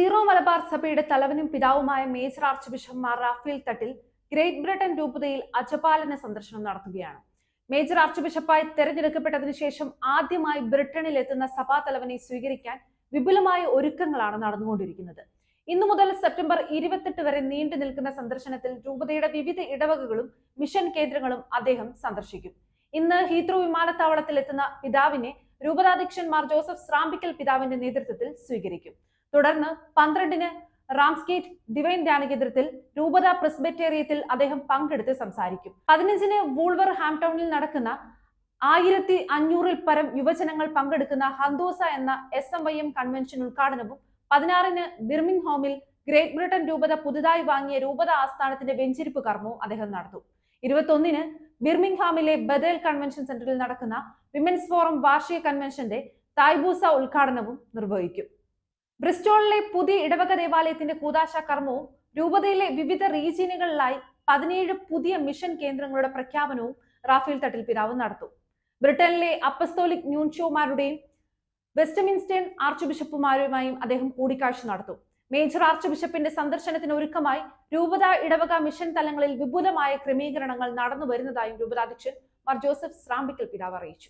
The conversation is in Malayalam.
സീറോ മലബാർ സഭയുടെ തലവനും പിതാവുമായ major archbishop Mar Raphael Thattil Great Britain രൂപതയിൽ അജപാലന സന്ദർശനം നടത്തുകയാണ്. മേജർ ആർച്ച് ബിഷപ്പായി തെരഞ്ഞെടുക്കപ്പെട്ടതിനു ശേഷം ആദ്യമായി ബ്രിട്ടനിൽ എത്തുന്ന സഭാ തലവനെ സ്വീകരിക്കാൻ വിപുലമായ ഒരുക്കങ്ങളാണ് നടന്നുകൊണ്ടിരിക്കുന്നത്. ഇന്നു മുതൽ സെപ്റ്റംബർ ഇരുപത്തെട്ട് വരെ നീണ്ടു നിൽക്കുന്ന സന്ദർശനത്തിൽ രൂപതയുടെ വിവിധ ഇടവകകളും മിഷൻ കേന്ദ്രങ്ങളും അദ്ദേഹം സന്ദർശിക്കും. ഇന്ന് ഹീത്രോ വിമാനത്താവളത്തിൽ എത്തുന്ന പിതാവിനെ രൂപതാധ്യക്ഷൻ മാർ ജോസഫ് സ്രാമ്പിക്കൽ പിതാവിന്റെ നേതൃത്വത്തിൽ സ്വീകരിക്കും. തുടർന്ന് പന്ത്രണ്ടിന് റാംസ്കേറ്റ് ഡിവൈൻ ധ്യാന കേന്ദ്രത്തിൽ രൂപത പ്രസ്ബറ്റേറിയത്തിൽ അദ്ദേഹം പങ്കെടുത്ത് സംസാരിക്കും. പതിനഞ്ചിന് വൂൾവർ ഹാംടൗണിൽ നടക്കുന്ന ആയിരത്തി അഞ്ഞൂറിൽ പരം യുവജനങ്ങൾ പങ്കെടുക്കുന്ന ഹന്തോസ എന്ന S M Y M convention ഉദ്ഘാടനവും പതിനാറിന് ബിർമിംഗ് ഹോമിൽ ഗ്രേറ്റ് ബ്രിട്ടൻ രൂപത പുതുതായി വാങ്ങിയ രൂപത ആസ്ഥാനത്തിന്റെ വെഞ്ചിരിപ്പ് കർമ്മവും അദ്ദേഹം നടത്തും ഇരുപത്തൊന്നിന് ബിർമിംഗ്ഹാമിലെ ബദേൽ കൺവെൻഷൻ സെന്ററിൽ നടക്കുന്ന വിമൻസ് ഫോറം വാർഷിക കൺവെൻഷന്റെ തായ്ബൂസ ഉദ്ഘാടനവും നിർവഹിക്കും. ബ്രിസ്റ്റോളിലെ പുതിയ ഇടവക ദേവാലയത്തിന്റെ കൂതാശ കർമ്മവും രൂപതയിലെ വിവിധ റീജിയനുകളിലായി പതിനേഴ് പുതിയ മിഷൻ കേന്ദ്രങ്ങളുടെ പ്രഖ്യാപനവും റാഫേൽ തട്ടിൽ പിതാവ് നടത്തും. ബ്രിട്ടനിലെ അപ്പസ്തോലിക് ന്യൂൻഷോമാരുടെയും വെസ്റ്റ്മിൻസ്റ്റേൺ ആർച്ച് ബിഷപ്പുമാരുമായും അദ്ദേഹം കൂടിക്കാഴ്ച നടത്തും. മേജർ ആർച്ച് ബിഷപ്പിന്റെ സന്ദർശനത്തിന് ഒരുക്കമായി രൂപത ഇടവക മിഷൻ തലങ്ങളിൽ വിപുലമായ ക്രമീകരണങ്ങൾ നടന്നു വരുന്നതായും രൂപതാധ്യക്ഷൻ മാർ ജോസഫ് സ്രാമ്പിക്കൽ പിതാവ് അറിയിച്ചു.